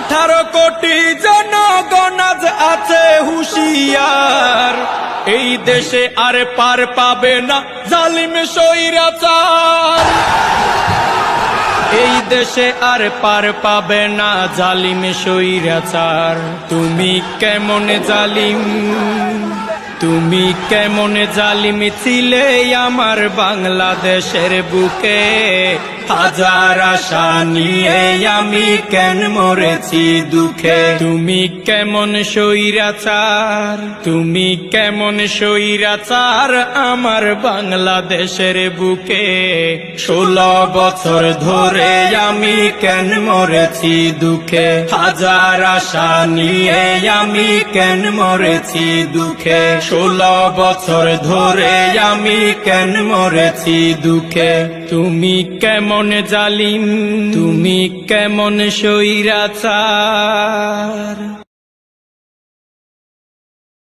আঠারো কোটি জনগণ আজ আছে হুশিয়ার। এই দেশে আর পার পাবে না জালিম সৈরাচার এই দেশে আর পার পাবে না জালিম সৈরাচার তুমি কেমন জালিম? তুমি কেমন জালিম ছিলে আমার বাংলাদেশের বুকে? হাজার আশা নিয়ে আমি কেন মরেছি দুঃখে? তুমি কেমন সৈরাচার তুমি কেমন সৈরাচার আমার বাংলাদেশের বুকে? ষোলো বছর ধরে আমি কেন মরেছি দুঃখে? হাজার আশা নিয়ে আমি কেন মরেছি দুঃখে? ষোলো বছর ধরে আমি কেন মরেছি দুঃখে? তুমি কেমন জালিম? তুমি কেমন সৈরাচার?